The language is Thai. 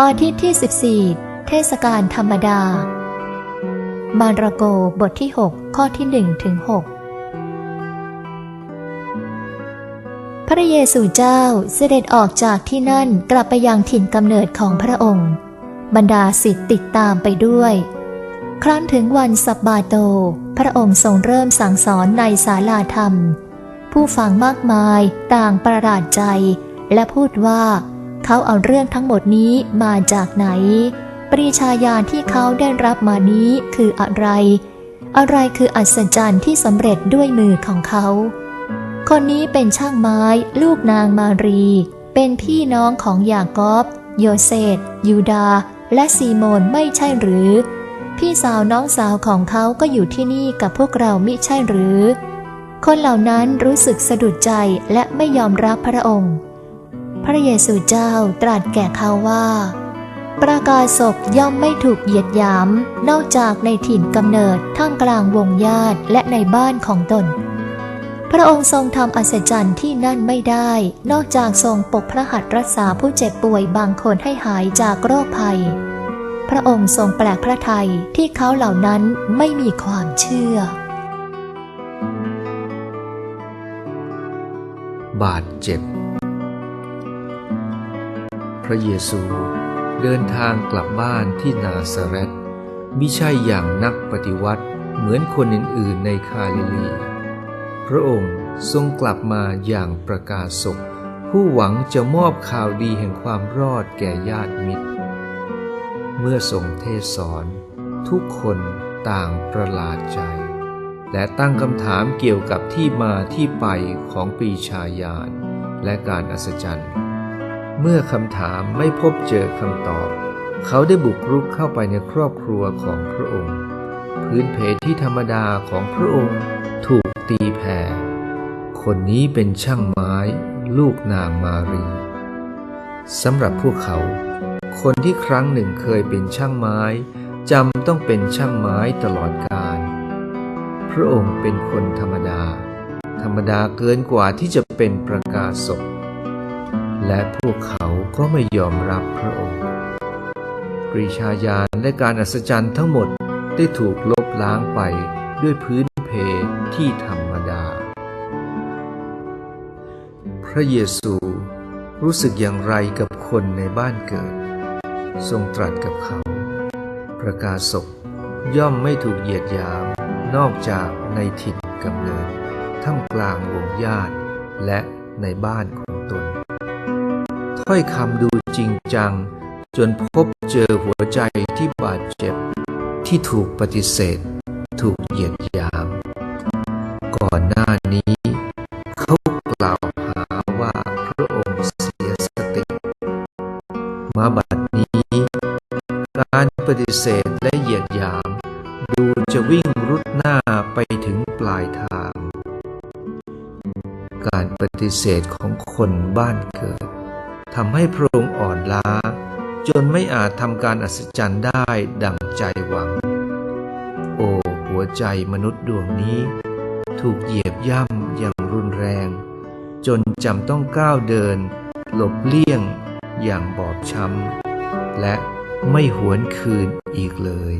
อาทิตย์ที่ 14 เทศกาลธรรมดา มาระโกบทที่ 6 ข้อที่1ถึง6พระเยซูเจ้าเสด็จออกจากที่นั่นกลับไปยังถิ่นกำเนิดของพระองค์ บรรดาสิทธิ์ติดตามไปด้วย ครั้นถึงวันสับบาโต พระองค์ทรงเริ่มสั่งสอนในศาลาธรรม ผู้ฟังมากมายต่างประหลาดใจและพูดว่า เขาเอาเรื่องทั้งหมดนี้มาจากไหน ปรีชาญาณที่เขาได้รับมานี้คืออะไร อะไรคืออัศจรรย์ที่สำเร็จด้วยมือของเขา คนนี้เป็นช่างไม้ ลูกนางมารี เป็นพี่น้องของยากอบโยเซฟยูดา และซีโมนไม่ใช่หรือ พี่สาวน้องสาวของเขาก็อยู่ที่นี่กับพวกเรามิใช่หรือ คนเหล่านั้นรู้สึกสะดุดใจและไม่ยอมรับพระองค์ พระเยซูเจ้าตรัสแก่เขาว่า ประกาศศพย่อมไม่ถูกเหยียดหยาม นอกจากในถิ่นกำเนิดท่ามกลางวงญาติและในบ้านของตน พระองค์ทรงทำอัศจรรย์ที่นั่นไม่ได้ นอกจากทรงปกพระหัตถ์รักษาผู้เจ็บป่วยบางคนให้หายจากโรคภัย พระองค์ทรงแปลกพระทัยที่เขาเหล่านั้นไม่มีความเชื่อบาดเจ็บ ระเยซู เดินทางกลับบ้านที่นาซาเรตมิใช่อย่างนักปฏิวัติเหมือนคนอื่นๆในคาลิลี พระองค์ทรงกลับมาอย่างประกาศศกผู้หวังจะมอบข่าวดีแห่งความรอดแก่ญาติมิตร เมื่อทรงเทศสอน ทุกคนต่างประหลาดใจ และตั้งคำถามเกี่ยวกับที่มาที่ไปของปีชาญาณและการอัศจรรย์ เมื่อคำถามไม่พบเจอคำตอบ เขาได้บุกรุกเข้าไปในครอบครัวของพระองค์ พื้นเพที่ธรรมดาของพระองค์ถูกตีแผ่ คนนี้เป็นช่างไม้ ลูกนางมารีสำหรับพวกเขา คนที่ครั้งหนึ่งเคยเป็นช่างไม้จำต้องเป็นช่างไม้ตลอดกาลพระองค์เป็นคนธรรมดา ธรรมดาเกินกว่าที่จะเป็นประกาศศก และพวกเขาก็ไม่ยอมรับพระองค์ ปรีชาญาณและการอัศจรรย์ทั้งหมดได้ถูกลบล้างไปด้วยพื้นเพที่ธรรมดา พระเยซูรู้สึกอย่างไรกับคนในบ้านเกิด ทรงตรัสกับเขา ประกาศศกย่อมไม่ถูกเหยียดยาม นอกจากในถิ่นกำเนิดท่ามกลางวงญาติและในบ้านของตน ถ้อยคำดูจริงจัง จนพบเจอหัวใจที่บาดเจ็บ ที่ถูกปฏิเสธ ถูกเหยียดหยาม ก่อนหน้านี้เขากล่าวหาว่าพระองค์เสียสติ มาบัดนี้การปฏิเสธและเหยียดหยาม ดูจะวิ่งรุดหน้าไปถึงปลายทาง การปฏิเสธของคนบ้านเกิด ทำให้พระองค์อ่อนล้า จนไม่อาจทำการอัศจรรย์ได้ดังใจหวัง โอ้หัวใจมนุษย์ดวงนี้ ถูกเหยียบย่ำอย่างรุนแรง จนจำต้องก้าวเดิน หลบเลี่ยงอย่างบอบช้ำและไม่หวนคืนอีกเลย